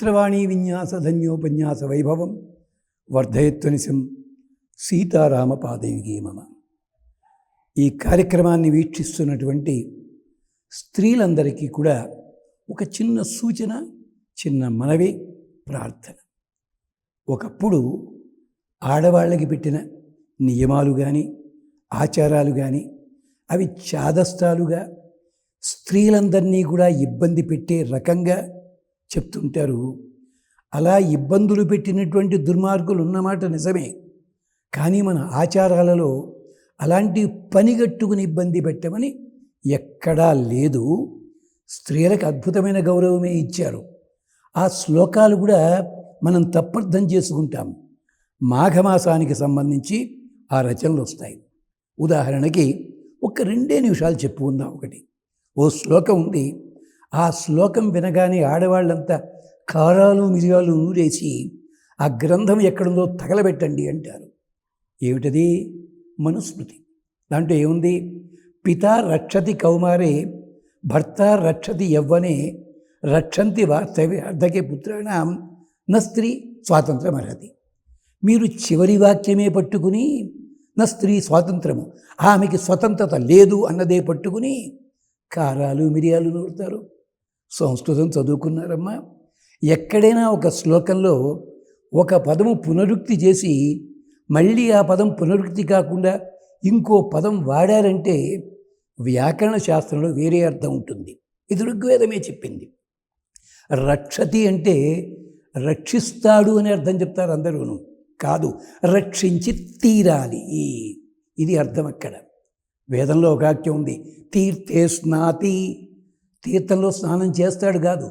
చిత్రవాణి విన్యాస ధన్యోపన్యాస వైభవం వర్ధయత్వనిశం సీతారామ పాదయుగే మమ. ఈ కార్యక్రమాన్ని వీక్షిస్తున్నటువంటి స్త్రీలందరికీ కూడా ఒక చిన్న సూచన చిన్న మనవి ప్రార్థన. ఒకప్పుడు ఆడవాళ్ళకి పెట్టిన నియమాలు కానీ ఆచారాలు కానీ అవి చాదస్తాలుగా స్త్రీలందరినీ కూడా ఇబ్బంది పెట్టే రకంగా చెప్తుంటారు. అలా ఇబ్బందులు పెట్టినటువంటి దుర్మార్గులు ఉన్నమాట నిజమే. కానీ మన ఆచారాలలో అలాంటి పనిగట్టుకుని ఇబ్బంది పెట్టమని ఎక్కడా లేదు. స్త్రీలకు అద్భుతమైన గౌరవమే ఇచ్చారు. ఆ శ్లోకాలు కూడా మనం తప్పర్థం చేసుకుంటాం. మాఘమాసానికి సంబంధించి ఆ రచనలు వస్తాయి. ఉదాహరణకి ఒక రెండే నిమిషాలు చెప్పుకుందాం ఒకటి. ఓ శ్లోకం ఉంది. ఆ శ్లోకం వినగానే ఆడవాళ్ళంతా కారాలు మిరియాలు నూరేసి ఆ గ్రంథం ఎక్కడుందో తగలబెట్టండి అంటారు. ఏమిటది? మనుస్మృతి. దాంట్లో ఏముంది? పిత రక్షతి కౌమారే భర్త రక్షతి యవ్వనే రక్షంతి వార్తవే అర్ధకే పుత్రాణం న స్త్రీ స్వాతంత్రం అర్హతి మీరు చివరి వాక్యమే పట్టుకుని నా స్త్రీ స్వాతంత్రము ఆమెకి స్వతంత్రత లేదు అన్నదే పట్టుకుని కారాలు మిరియాలు నూరుతారు. సంస్కృతం చదువుకున్నారమ్మా. ఎక్కడైనా ఒక శ్లోకంలో ఒక పదము పునరుక్తి చేసి మళ్ళీ ఆ పదం పునరుక్తి కాకుండా ఇంకో పదం వాడారంటే వ్యాకరణ శాస్త్రంలో వేరే అర్థం ఉంటుంది. ఇది ఋగ్వేదమే చెప్పింది. రక్షతి అంటే రక్షిస్తాడు అని అర్థం చెప్తారు అందరూను. కాదు రక్షించి తీరాలి. ఇది అర్థం అక్కడ. వేదంలో ఒక వాక్యం ఉంది. తీర్థే స్నాతి తీర్థంలో స్నానం చేస్తాడు కాదు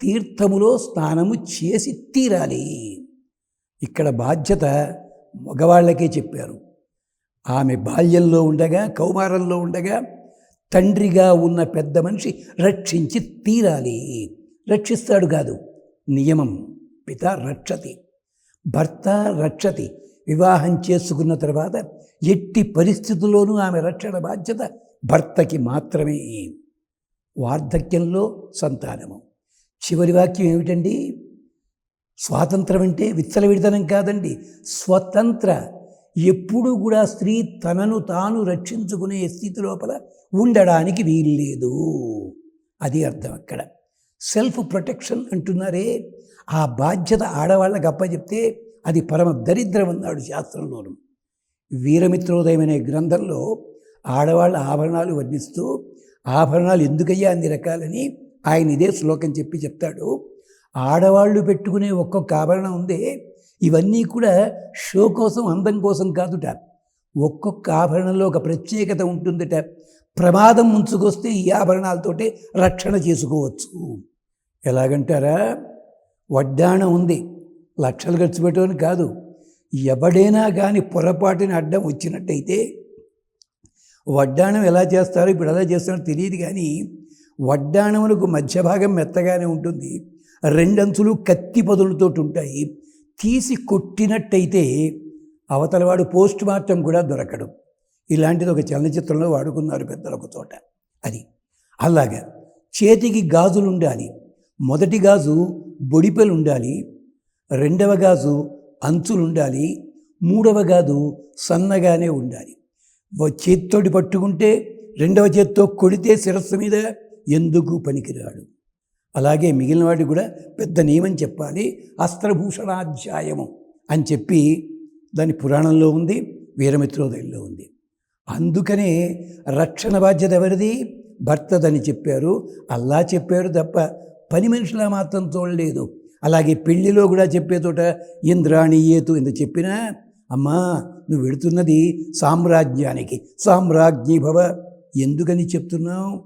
తీర్థములో స్నానము చేసి తీరాలి. ఇక్కడ బాధ్యత మగవాళ్ళకే చెప్పారు. ఆమె బాల్యంలో ఉండగా కౌమారంలో ఉండగా తండ్రిగా ఉన్న పెద్ద మనిషి రక్షించి తీరాలి. రక్షిస్తాడు కాదు నియమం పిత రక్షతి. భర్త రక్షతి. వివాహం చేసుకున్న తర్వాత ఎట్టి పరిస్థితుల్లోనూ ఆమె రక్షణ బాధ్యత భర్తకి మాత్రమే. వార్ధక్యంలో సంతానము. చివరి వాక్యం ఏమిటండి? స్వాతంత్రం అంటే విత్తలవిడితనం కాదండి. స్వతంత్ర. ఎప్పుడు కూడా స్త్రీ తనను తాను రక్షించుకునే స్థితి లోపల ఉండడానికి వీల్లేదు. అది అర్థం అక్కడ. సెల్ఫ్ ప్రొటెక్షన్ అంటున్నారే. ఆ బాధ్యత ఆడవాళ్ళకి అప్పచెప్తే అది పరమ దరిద్రం అన్నాడు శాస్త్రంలోను. వీరమిత్రోదయం అనే గ్రంథంలో ఆడవాళ్ళ ఆభరణాలు వర్ణిస్తూ ఆభరణాలు ఎందుకయ్యా అన్ని రకాలని ఆయన ఇదే శ్లోకం చెప్పి చెప్తాడు. ఆడవాళ్ళు పెట్టుకునే ఒక్కొక్క ఆభరణం ఉందే ఇవన్నీ కూడా షో కోసం అందం కోసం కాదుట. ఒక్కొక్క ఆభరణంలో ఒక ప్రత్యేకత ఉంటుందట. ప్రమాదం ముంచుకొస్తే ఈ ఆభరణాలతోటే రక్షణ చేసుకోవచ్చు. ఎలాగంటారా? వడ్డాణం ఉంది. లక్షలు ఖర్చు పెట్టమని కాదు. ఎవడైనా కానీ పొరపాటుని అడ్డం వచ్చినట్టయితే వడ్డాణం ఎలా చేస్తారో ఇప్పుడు ఎలా చేస్తారో తెలియదు కానీ వడ్డాణములకు మధ్య భాగం మెత్తగానే ఉంటుంది. రెండంచులు కత్తి పదులతో ఉంటాయి. తీసి కొట్టినట్టయితే అవతలవాడు పోస్ట్ మార్టం కూడా దొరకడం. ఇలాంటిది ఒక చలనచిత్రంలో వాడుకున్నారు పెద్దలకు చోట. అది అలాగా చేతికి గాజులు ఉండాలి. మొదటి గాజు బొడిపెలు ఉండాలి. రెండవ గాజు అంచులు ఉండాలి. మూడవ గాజు సన్నగానే ఉండాలి. చేత్తోటి పట్టుకుంటే రెండవ చేత్తో కొడితే శిరస్సు మీద ఎందుకు పనికిరాడు? అలాగే మిగిలిన వాటికి కూడా పెద్ద నియమం చెప్పాలి. అస్త్రభూషణాధ్యాయము అని చెప్పి దాని పురాణంలో ఉంది వీరమిత్రోదయంలో ఉంది. అందుకనే రక్షణ బాధ్యత ఎవరిది? భర్తదని చెప్పారు. అల్లా చెప్పారు తప్ప పని మనుషులా మాత్రం చూడలేదు. అలాగే పెళ్ళిలో కూడా చెప్పే తోట ఇంద్రాణి ఏతు ఎంత చెప్పినా అమ్మా నువ్వు వెడుతున్నది సామ్రాజ్యానికి సామ్రాజ్ఞి భవ ఎందుకని చెప్తున్నావు?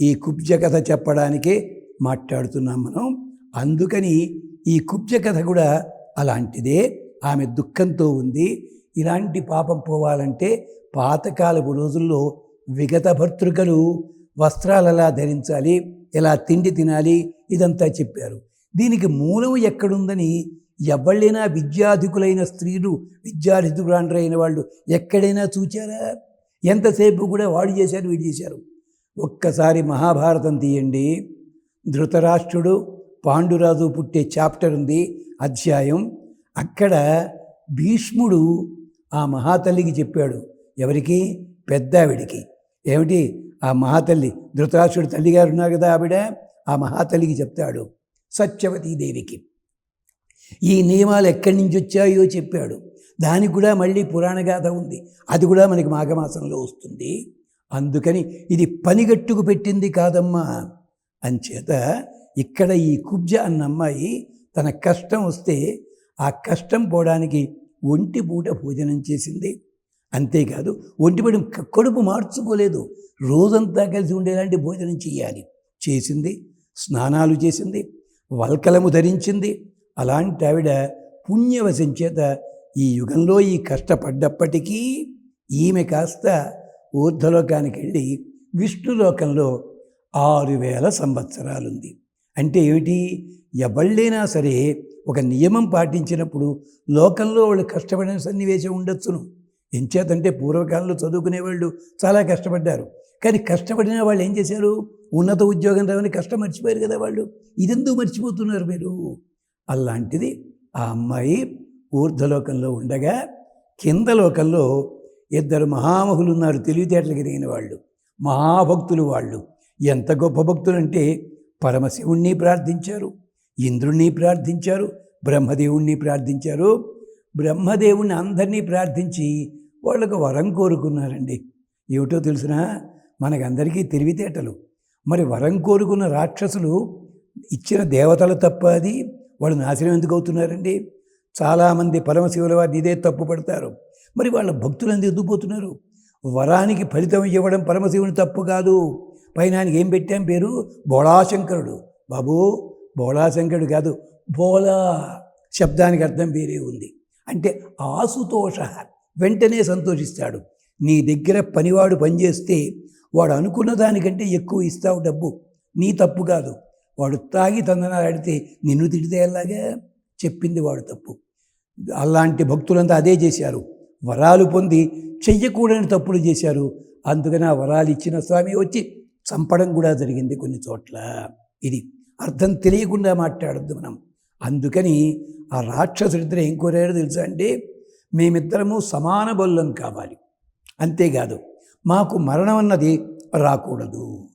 ఈ కుబ్జ కథ చెప్పడానికే మాట్లాడుతున్నాం మనం. అందుకని ఈ కుబ్జ కథ కూడా అలాంటిదే. ఆమె దుఃఖంతో ఉంది. ఇలాంటి పాపం పోవాలంటే పాతకాలపు రోజుల్లో విగత భర్తృకలు వస్త్రాలు ఎలా ధరించాలి ఎలా తిండి తినాలి ఇదంతా చెప్పారు. దీనికి మూలం ఎక్కడుందని ఎవళ్ళైనా విద్యాధికులైన స్త్రీలు విద్యాధికురాండ్రైన వాళ్ళు ఎక్కడైనా చూచారా? ఎంతసేపు కూడా వాడు చేశారు వీడు చేశారు. ఒక్కసారి మహాభారతం తీయండి. ధృతరాష్ట్రుడు పాండురాజు పుట్టే చాప్టర్ ఉంది అధ్యాయం. అక్కడ భీష్ముడు ఆ మహాతల్లికి చెప్పాడు ఎవరికి? పెద్దావిడికి. ఏమిటి? ఆ మహాతల్లి ధృతరాష్ట్రుడు తల్లిగారు ఉన్నారు కదా ఆవిడ? ఆ మహాతల్లికి చెప్తాడు సత్యవతీదేవికి. ఈ నియమాలు ఎక్కడి నుంచి వచ్చాయో చెప్పాడు. దానికి కూడా మళ్ళీ పురాణ గాథ ఉంది. అది కూడా మనకి మాఘమాసంలో వస్తుంది. అందుకని ఇది పనిగట్టుకు పెట్టింది కాదమ్మా. అంచేత ఇక్కడ ఈ కుబ్జ అన్న అమ్మాయి తన కష్టం వస్తే ఆ కష్టం పోవడానికి ఒంటి పూట భోజనం చేసింది. అంతేకాదు ఒంటిపడి కడుపు మార్చుకోలేదు. రోజంతా కలిసి ఉండేలాంటి భోజనం చేయాలి. చేసింది. స్నానాలు చేసింది. వల్కలము ధరించింది. అలాంటి ఆవిడ పుణ్యవశం చేత ఈ యుగంలో ఈ కష్టపడ్డప్పటికీ ఈమె కాస్త ఊర్ధలోకానికి వెళ్ళి విష్ణులోకంలో ఆరు వేల సంవత్సరాలుంది. అంటే ఏమిటి? ఎవళ్ళైనా సరే ఒక నియమం పాటించినప్పుడు లోకంలో వాళ్ళు కష్టపడిన సన్నివేశం ఉండొచ్చును. ఎంచేతంటే పూర్వకాలంలో చదువుకునేవాళ్ళు చాలా కష్టపడ్డారు. కానీ కష్టపడిన వాళ్ళు ఏం చేశారు? ఉన్నత ఉద్యోగం రావని కష్టం మర్చిపోయారు కదా వాళ్ళు. ఇదెందుకు మర్చిపోతున్నారు మీరు? అలాంటిది ఆ అమ్మాయి ఊర్ధ్వలోకంలో ఉండగా కింద లోకంలో ఇద్దరు మహామహులు ఉన్నారు తెలివితేటలు కలిగిన వాళ్ళు మహాభక్తులు వాళ్ళు. ఎంత గొప్ప భక్తులు అంటే పరమశివుణ్ణి ప్రార్థించారు ఇంద్రుణ్ణి ప్రార్థించారు బ్రహ్మదేవుణ్ణి ప్రార్థించారు. బ్రహ్మదేవుణ్ణి అందరినీ ప్రార్థించి వాళ్ళకు వరం కోరుకున్నారండి. ఏమిటో తెలిసిన? మనకందరికీ తెలివితేటలు. మరి వరం కోరుకున్న రాక్షసులు ఇచ్చిన దేవతలు తప్ప అది వాళ్ళు నాశనం ఎందుకు అవుతున్నారండి? చాలామంది పరమశివుల వారిని ఇదే తప్పు పడతారు. మరి వాళ్ళ భక్తులు ఎందుకు పోతున్నారు? వరానికి ఫలితం ఇవ్వడం పరమశివుని తప్పు కాదు. పైన ఆయనకి ఏం పెట్టాం పేరు? బోళాశంకరుడు. బాబు బోళాశంకరుడు కాదు బోలా శబ్దానికి అర్థం వేరే ఉంది. అంటే ఆసుతోష వెంటనే సంతోషిస్తాడు. నీ దగ్గర పనివాడు పనిచేస్తే వాడు అనుకున్న దానికంటే ఎక్కువ ఇస్తావు డబ్బు. నీ తప్పు కాదు. వాడు తాగి తందనాలు ఆడితే నిన్ను తిడితే ఎలాగా? చెప్పింది వాడు తప్పు. అలాంటి భక్తులంతా అదే చేశారు. వరాలు పొంది చెయ్యకూడని తప్పులు చేశారు. అందుకని ఆ వరాలు ఇచ్చిన స్వామి వచ్చి చంపడం కూడా జరిగింది కొన్ని చోట్ల. ఇది అర్థం తెలియకుండా మాట్లాడద్దు మనం. అందుకని ఆ రాక్షసుడిద్దరు ఏం కోరారో తెలుసా అంటే మేమిద్దరము సమాన బల్లం కావాలి. అంతేకాదు మాకు మరణం అన్నది రాకూడదు.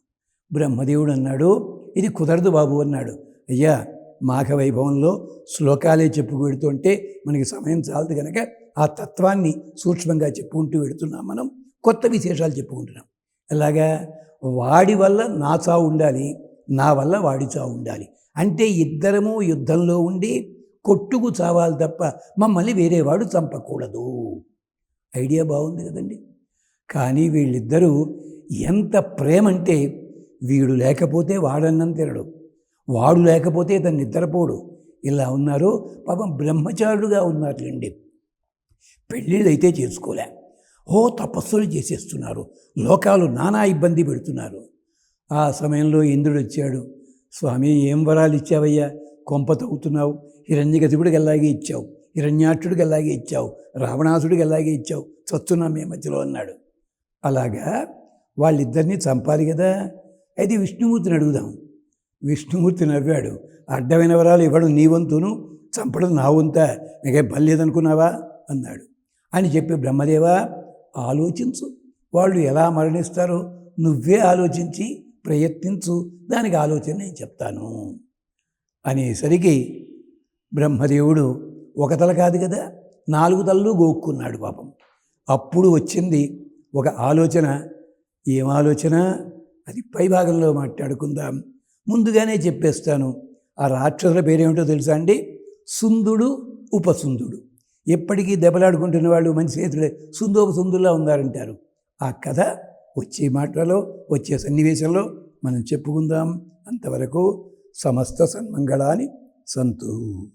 బ్రహ్మదేవుడు అన్నాడు ఇది కుదరదు బాబు అన్నాడు. అయ్యా మాఘ వైభవంలో శ్లోకాలే చెప్పుకు వెడుతుంటే మనకి సమయం చాలదు కనుక ఆ తత్వాన్ని సూక్ష్మంగా చెప్పుకుంటూ వెడుతున్నాం మనం కొత్త విశేషాలు చెప్పుకుంటున్నాం. ఎలాగా? వాడి వల్ల నా చావు ఉండాలి నా వల్ల వాడి చావు ఉండాలి. అంటే ఇద్దరము యుద్ధంలో ఉండి కొట్టుకు చావాలి తప్ప మమ్మల్ని వేరేవాడు చంపకూడదు. ఐడియా బాగుంది కదండి. కానీ వీళ్ళిద్దరూ ఎంత ప్రేమ అంటే వీడు లేకపోతే వాడన్నం తినడు. వాడు లేకపోతే తను నిద్రపోడు. ఇలా ఉన్నారు పాపం బ్రహ్మచారుడుగా ఉన్నారులేండి. పెళ్ళిళ్ళు అయితే చేసుకోలే. ఓ తపస్సులు చేసేస్తున్నారు. లోకాలు నానా ఇబ్బంది పెడుతున్నారు. ఆ సమయంలో ఇంద్రుడు వచ్చాడు. స్వామి ఏం వరాలు ఇచ్చావయ్యా? కొంప తవ్వుతున్నావు. హిరణ్యగతిపుడికి ఎలాగే ఇచ్చావు? హిరణ్యాక్షుడికి ఎలాగే ఇచ్చావు? రావణాసుడికి ఎలాగే ఇచ్చావు? చస్తున్నాం మే మధ్యలో అన్నాడు. అలాగా? వాళ్ళిద్దరినీ చంపాలి కదా? అయితే విష్ణుమూర్తిని అడుగుదాం. విష్ణుమూర్తి నవ్వాడు అడ్డమైన వరాలు ఇవ్వడం నీ వంతును చంపడం నా వంత నీకే బల్లేదనుకున్నావా అన్నాడు. అని చెప్పి బ్రహ్మదేవా ఆలోచించు. వాళ్ళు ఎలా మరణిస్తారో నువ్వే ఆలోచించి ప్రయత్నించు. దానికి ఆలోచన నేను చెప్తాను. అనేసరికి బ్రహ్మదేవుడు ఒక తల కాదు కదా నాలుగు తలలు గోక్కున్నాడు పాపం. అప్పుడు వచ్చింది ఒక ఆలోచన. ఏం ఆలోచన? అది పై భాగంలో మాట్లాడుకుందాం. ముందుగానే చెప్పేస్తాను. ఆ రాక్షసుల పేరేమిటో తెలుసా అండి? సుందుడు ఉపసుందుడు. ఎప్పటికీ దెబ్బలాడుకుంటున్న వాళ్ళు మంచి స్నేహితుడే సుందోపసుందులా ఉన్నారంటారు ఆ కథ వచ్చే మాటలో వచ్చే సన్నివేశంలో మనం చెప్పుకుందాం. అంతవరకు సమస్త సన్మంగళాని సంతూ.